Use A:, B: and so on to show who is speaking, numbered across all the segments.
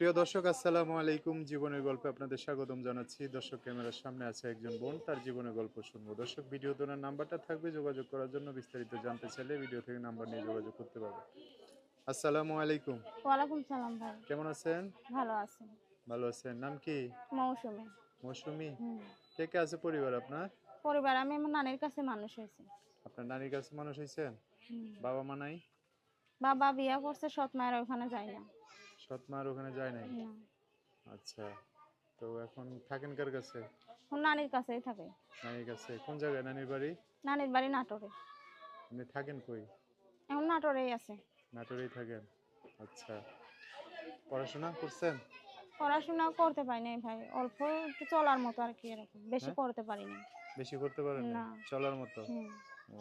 A: প্রিয় দর্শক আসসালামু আলাইকুম। জীবনের গল্পে আপনাদের স্বাগতম জানাচ্ছি। দর্শক ক্যামেরার সামনে আছে একজন বোন তার জীবনের গল্প শুনব। দর্শক ভিডিও তোনার নাম্বারটা থাকবে যোগাযোগ করার জন্য বিস্তারিত জানতে চাইলে ভিডিও থেকে নাম্বার নিয়ে যোগাযোগ করতে পারবেন। আসসালামু আলাইকুম।
B: ওয়ালাইকুম সালাম ভাই।
A: কেমন আছেন?
B: ভালো আছি।
A: ভালো আছেন। নাম কি?
B: মৌসুমী।
A: মৌসুমি। কে কে আছে পরিবার আপনার?
B: পরিবার আমি আমার নানির কাছে মানুষ হয়েছি।
A: আপনার নানির কাছে মানুষ হয়েছেন। বাবা মা নাই?
B: বাবা বিয়া করছে সৎ মায়ের ওখানে যায় না।
A: সৎ মার ওখানে যায় নাই?
B: না।
A: আচ্ছা তো এখন থাকেন কার কাছে?
B: ওর নানির কাছেই থাকে।
A: নানির কাছে। কোন জায়গায় নানির বাড়ি?
B: নানির বাড়ি নাটোরে।
A: আপনি থাকেন কই?
B: এখন নাটোরেই আছে।
A: নাটোরেই থাকেন? আচ্ছা পড়াশোনা করছেন?
B: পড়াশোনা করতে পারি নাই ভাই অল্প একটু চলার মতো আর কি এরকম। বেশি
A: হ্যাঁ?
B: করতে পারিনি
A: বেশি করতে পারেন না
B: না।
A: চলার মতো?
B: হুম।
A: ও।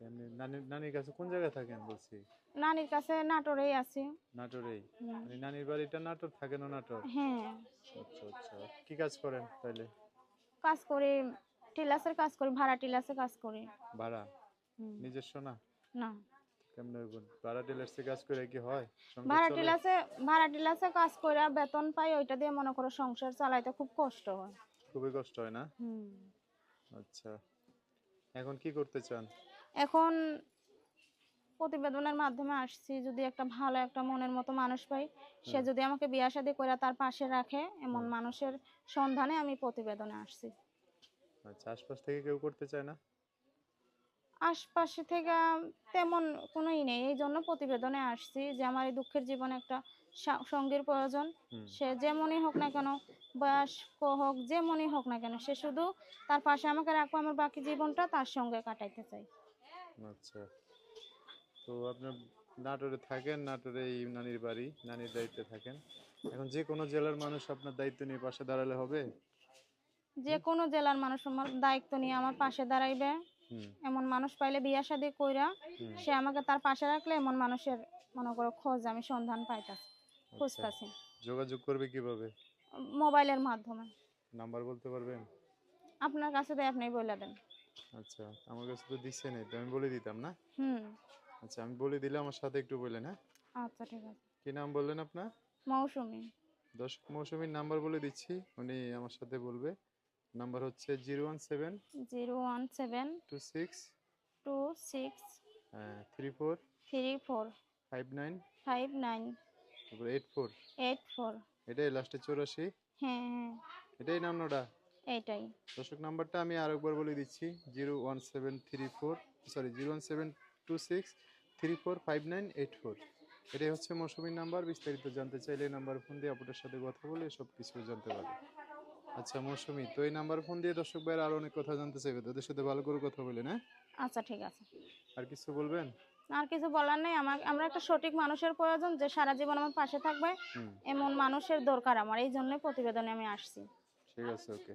A: নানির নানির কাছে কোন জায়গায় থাকেন বলছি?
B: নানির কাছে নাটোরেই আছি।
A: নাটোরেই? মানে নানির বাড়িটা নাটোর থাকেন নাটোর?
B: হ্যাঁ।
A: আচ্ছা আচ্ছা। কি কাজ করেন তাইলে?
B: কাজ করি টিলাসের কাজ করি ভাড়া টিলাসের কাজ করি।
A: ভাড়া? নিজস্ব না?
B: না।
A: কেমনে ভাড়া টেলার্সে কাজ করে কি হয়?
B: ভাড়া টিলাসে ভাড়া টিলাসে কাজ করে বেতন পাই ওইটা দিয়ে মনে করো সংসার চালাইতে খুব কষ্ট হয়।
A: খুবই কষ্ট হয় না?
B: হুম।
A: আচ্ছা। এখন কি করতে চান?
B: এখন প্রতিবেদনের মাধ্যমে আসছি যদি একটা ভালো একটা মনের মতো মানুষ পাই সে যদি আমাকে বিয়া শাদী করে তার পাশে রাখে এমন মানুষের সন্ধানে আমি প্রতিবেদনে আসছি।
A: আচ্ছা আশপাশ থেকে কেউ করতে চায় না?
B: আশপাশে থেকে তেমন কোনোই নেই এই জন্য প্রতিবেদনে আসছি যে আমার এই দুঃখের জীবনে একটা সঙ্গীর প্রয়োজন। সে যেমনই হোক না কেন বয়স্ক হোক যেমনই হোক না কেন সে শুধু তার পাশে আমাকে রাখব আমার বাকি জীবনটা তার সঙ্গে কাটাইতে চাই।
A: আচ্ছা। তো আপনার নাটোরে থাকেন নাটোরে এই নানির বাড়ি নানির দায়িত্বে থাকেন। এখন যে কোনো জেলার মানুষ আপনার দায়িত্ব নিয়ে পাশে দাঁড়ালে হবে?
B: যে কোনো জেলার মানুষ আমার দায়িত্ব নিয়ে আমার পাশে দাঁড়াইবে। এমন মানুষ পাইলে বিয়া শাদী কইরা সে আমাকে তার পাশে রাখলে এমন মানুষের মনে করো খোঁজ আমি সন্ধান পাইতাছি খুঁজতাছি।
A: যোগাযোগ করবে কীভাবে?
B: মোবাইলের মাধ্যমে।
A: নাম্বার বলতে পারবেন?
B: আপনার কাছে দেয় আপনি বলে দেন।
A: আচ্ছা আমার কাছে তো দিচ্ছে নেই তো আমি বলে দিতাম না?
B: হুম।
A: আচ্ছা আমি বলে দিলে আমার সাথে একটু বললেন হ্যাঁ?
B: আচ্ছা ঠিক আছে।
A: কি নাম বললেন আপনার?
B: মৌসুমি।
A: দর্শক মৌসুমীর নাম্বার বলে দিচ্ছি উনি আমার সাথে বলবে। নাম্বার হচ্ছে zero one seven
B: zero one seven
A: two six
B: two six
A: three four
B: three four
A: five nine
B: five nine
A: তারপরে এইট ফোর
B: এইট ফোর
A: এটাই লাস্টে চৌরাশি
B: হ্যাঁ হ্যাঁ।
A: এটাই নাম্বারটা
B: এইটাই
A: দর্শক নাম্বারটা আমি আরেকবার বলে দিচ্ছি zero one seven three four sorry zero one seven two six three four five nine eight four. এটাই হচ্ছে মৌসুমীর নাম্বার বিস্তারিত জানতে চাইলে এই নাম্বার ফোন দিয়ে আপনার সাথে কথা বলে সব কিছু জানতে পারবে আচ্ছা মৌসুমী তো এই নাম্বার ফোন দিয়ে দর্শক ভাইয়ের আরও অনেক কথা জানতে চাইবে তাদের সাথে ভালো করে কথা বলে না
B: আচ্ছা ঠিক আছে।
A: আর কিছু বলবেন?
B: আর কিছু বলার নেই আমার আমরা একটা সঠিক মানুষের প্রয়োজন যে সারা জীবন আমার পাশে থাকবে। এমন মানুষের দরকার আমার এই জন্য প্রতিবেদনে আমি আসছি।
A: ঠিক আছে ওকে।